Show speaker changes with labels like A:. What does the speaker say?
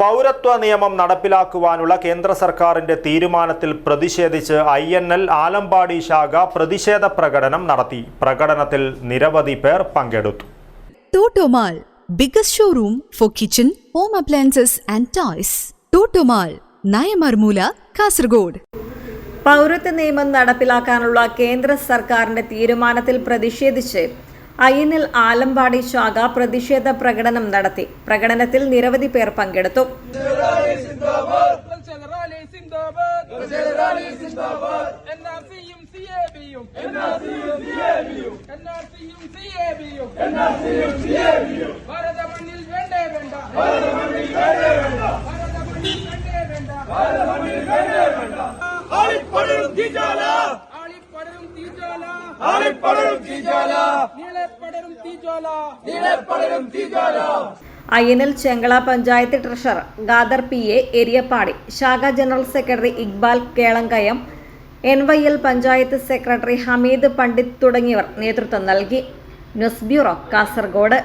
A: പൗരത്വ നിയമം നടപ്പിലാക്കുവാനുള്ള കേന്ദ്ര സർക്കാരിന്റെ തീരുമാനത്തിൽ പ്രതിഷേധിച്ച് ഐ എൻ എൽ ആലമ്പാടി ശാഖ പ്രതിഷേധ പ്രകടനം നടത്തി. പ്രകടനത്തിൽ നിരവധി പേർ പങ്കെടുത്തു.
B: Totomall biggest showroom for kitchen home appliances and toys. Totomall Nayamarmoola Kasaragod
C: പൗരത്വ നിയമം നടപ്പിലാക്കാനുള്ള കേന്ദ്ര സർക്കാരിന്റെ തീരുമാനത്തിൽ പ്രതിഷേധിച്ച് അയ്യനിൽ ആലമ്പാടി ശാഖ പ്രതിഷേധ പ്രകടനം നടത്തി. പ്രകടനത്തിൽ നിരവധി പേർ പങ്കെടുത്തു.
D: ചെലറാലി ആളിപ്പടരും തീജാല നീളെപ്പടരും തീജാല നീളെപ്പടരും തീജാല
C: അയ്യനിൽ Chengala panchayat treasurer Khader P A Eriyapady ശാഖ general secretary Iqbal Kelankayam N Y L panchayat secretary Hameed Pandit തുടങ്ങിയവർ നേതൃത്വം നൽകി. News bureau Kasaragod.